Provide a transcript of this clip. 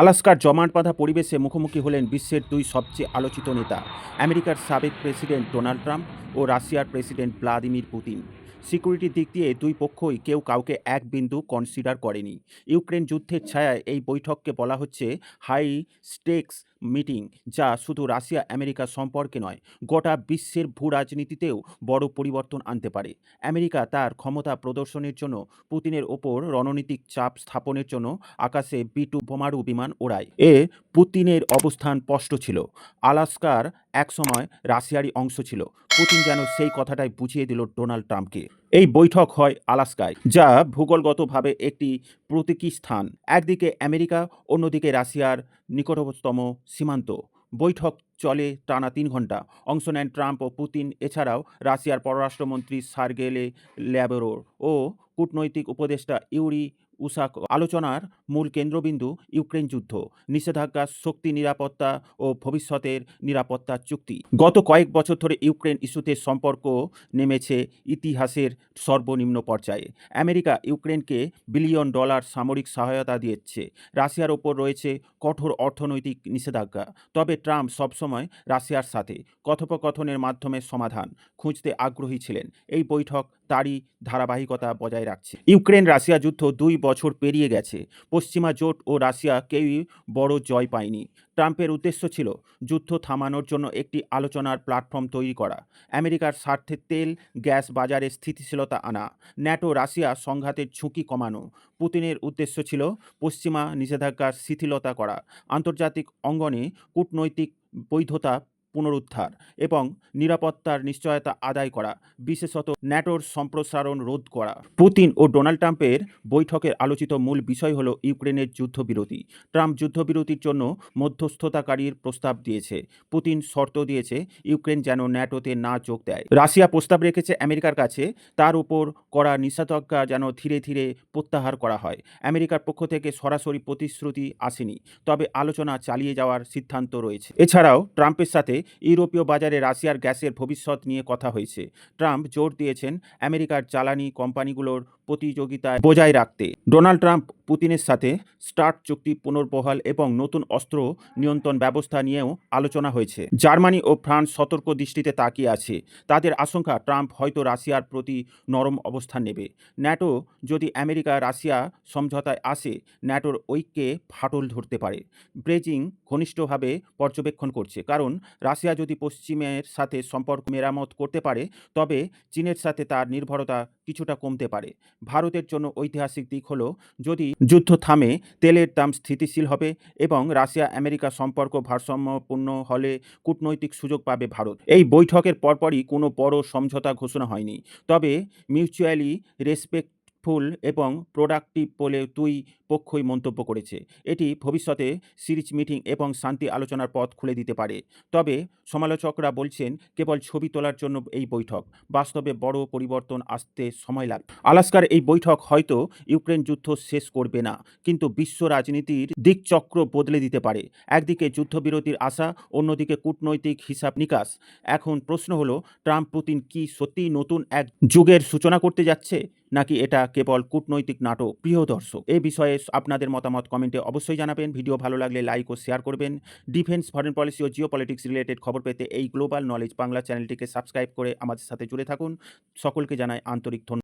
আলাস্কার জমাট বাঁধা পরিবেশে মুখোমুখি হলেন বিশ্বের দুই সবচেয়ে আলোচিত নেতা, আমেরিকার সাবেক প্রেসিডেন্ট ডোনাল্ড ট্রাম্প ও রাশিয়ার প্রেসিডেন্ট ভ্লাদিমির পুতিন। সিকিউরিটির দিক দিয়ে দুই পক্ষই কেউ কাউকে এক বিন্দু কনসিডার করেনি। ইউক্রেন যুদ্ধের ছায়ায় এই বৈঠককে বলা হচ্ছে হাই স্টেক্স মিটিং, যা শুধু রাশিয়া, আমেরিকা সম্পর্কে নয়, গোটা বিশ্বের ভূ রাজনীতিতেও বড় পরিবর্তন আনতে পারে। আমেরিকা তার ক্ষমতা প্রদর্শনের জন্য পুতিনের ওপর রণনীতিক চাপ স্থাপনের জন্য আকাশে বিটু বোমারু বিমান ওড়ায়। এ পুতিনের অবস্থান স্পষ্ট ছিল। আলাস্কার একসময় রাশিয়ারই অংশ ছিল। পুতিন যেন সেই কথাটাই বুঝিয়ে দিল ডোনাল্ড ট্রাম্পকে। এই বৈঠক হয় আলাস্কায়, যা ভূগোলগতভাবে একটি প্রতীকী স্থান। একদিকে আমেরিকা, অন্যদিকে রাশিয়ার নিকটতম সীমান্ত। বৈঠক চলে টানা তিন ঘণ্টা অংশ নেন ট্রাম্প ও পুতিন, এছাড়াও রাশিয়ার পররাষ্ট্রমন্ত্রী সার্গেলে ল্যাবরোর ও কূটনৈতিক উপদেষ্টা ইউরি উসাক আলোচনার মূল কেন্দ্রবিন্দু ইউক্রেন যুদ্ধ, নিষেধাজ্ঞা, শক্তি নিরাপত্তা ও ভবিষ্যতের নিরাপত্তা চুক্তি। গত কয়েক বছর ধরে ইউক্রেন ইস্যুতে সম্পর্ক নেমেছে ইতিহাসের সর্বনিম্ন পর্যায়ে। আমেরিকা ইউক্রেনকে বিলিয়ন ডলার সামরিক সহায়তা দিয়েছে। রাশিয়ার ওপর রয়েছে কঠোর অর্থনৈতিক নিষেধাজ্ঞা। তবে ট্রাম্প সবসময় রাশিয়ার সাথে কথোপকথনের মাধ্যমে সমাধান খুঁজতে আগ্রহী ছিলেন। এই বৈঠক তারই ধারাবাহিকতা বজায় রাখছে। ইউক্রেন রাশিয়া যুদ্ধ দুই বছর পেরিয়ে গেছে। পশ্চিমা জোট ও রাশিয়া কেউই বড় জয় পায়নি। ট্রাম্পের উদ্দেশ্য ছিল যুদ্ধ থামানোর জন্য একটি আলোচনার প্ল্যাটফর্ম তৈরি করা। আমেরিকার স্বার্থে তেল, গ্যাস বাজারে স্থিতিশীলতা আনা, ন্যাটো রাশিয়া সংঘাতের ঝুঁকি কমানো। পুতিনের উদ্দেশ্য ছিল পশ্চিমা নিষেধাজ্ঞার শিথিলতা করা। আন্তর্জাতিক অঙ্গনে কূটনৈতিক বৈধতা পুনরুদ্ধার এবং নিরাপত্তার নিশ্চয়তা আদায় করা, বিশেষত ন্যাটোর সম্প্রসারণ রোধ করা। পুতিন ও ডোনাল্ড ট্রাম্পের বৈঠকের আলোচিত মূল বিষয় হল ইউক্রেনের যুদ্ধবিরতি। ট্রাম্প যুদ্ধবিরতির জন্য মধ্যস্থতাকারীর প্রস্তাব দিয়েছে। পুতিন শর্ত দিয়েছে, ইউক্রেন যেন ন্যাটোতে না যোগ দেয়। রাশিয়া প্রস্তাব রেখেছে আমেরিকার কাছে, তার উপর করা নিষেধাজ্ঞা যেন ধীরে ধীরে প্রত্যাহার করা হয়। আমেরিকার পক্ষ থেকে সরাসরি প্রতিশ্রুতি আসেনি, তবে আলোচনা চালিয়ে যাওয়ার সিদ্ধান্ত রয়েছে। এছাড়াও, ট্রাম্পের সাথে ইউরোপীয় বাজারে রাশিয়ার গ্যাসের ভবিষ্যৎ নিয়ে কথা হয়েছে। ট্রাম্প জোর দিয়েছেন আমেরিকার জ্বালানি কোম্পানিগুলোর প্রতিযোগিতায় বজায় রাখতে। ডোনাল্ড ট্রাম্প পুতিনের সাথে স্টার্ট চুক্তি পুনর্বহাল এবং নতুন অস্ত্র নিয়ন্ত্রণ ব্যবস্থা নিয়েও আলোচনা হয়েছে। জার্মানি ও ফ্রান্স সতর্ক দৃষ্টিতে তাকিয়ে আছে। তাদের আশঙ্কা, ট্রাম্প হয়তো রাশিয়ার প্রতি নরম অবস্থান নেবে। ন্যাটো যদি আমেরিকা রাশিয়া সমঝোতায় আসে, ন্যাটোর ঐক্যে ফাটল ধরতে পারে। বেজিং ঘনিষ্ঠভাবে পর্যবেক্ষণ করছে। কারণ, রাশিয়া যদি পশ্চিমের সাথে সম্পর্ক মেরামত করতে পারে, তবে চীনের সাথে তার নির্ভরতা কিছুটা কমতে পারে। ভারতের জন্য ঐতিহাসিক দিক হলো, যদি যুদ্ধ থামে, তেলের দাম স্থিতিশীল হবে এবং রাশিয়া আমেরিকা সম্পর্ক ভারসাম্যপূর্ণ হলে কূটনৈতিক সুযোগ পাবে ভারত। এই বৈঠকের পরপরই কোনো বড় সমঝোতা ঘোষণা হয়নি। তবে মিউচুয়ালি রেসপেক্টফুল এবং প্রোডাক্টিভ বলে দুই পক্ষই মন্তব্য করেছে। এটি ভবিষ্যতে সিরিজ মিটিং এবং শান্তি আলোচনার পথ খুলে দিতে পারে। তবে সমালোচকরা বলছেন, কেবল ছবি তোলার জন্য এই বৈঠক। বাস্তবে বড় পরিবর্তন আসতে সময় লাগবে। আলাস্কার এই বৈঠক হয়তো ইউক্রেন যুদ্ধ শেষ করবে না, কিন্তু বিশ্ব রাজনীতির দিকচক্র বদলে দিতে পারে। একদিকে যুদ্ধবিরতির আশা, অন্যদিকে কূটনৈতিক হিসাব নিকাশ। এখন প্রশ্ন হলো ট্রাম্প পুতিন কি সত্যিই নতুন এক যুগের সূচনা করতে যাচ্ছে? নাকি এটা কেবল কূটনৈতিক নাটক? প্রিয় দর্শক, এ বিষয়ে আপনাদের মতামত কমেন্টে অবশ্যই জানাবেন। ভিডিও ভালো লাগলে লাইক ও শেয়ার করবেন। ডিফেন্স, ফরেন পলিসি ও জিও পলিটিক্স রিলেটেড খবর পেতে এই গ্লোবাল নলেজ বাংলা চ্যানেলটিকে সাবস্ক্রাইব করে আমাদের সাথে জুড়ে থাকুন। সকলকে জানাই আন্তরিক ধন্যবাদ।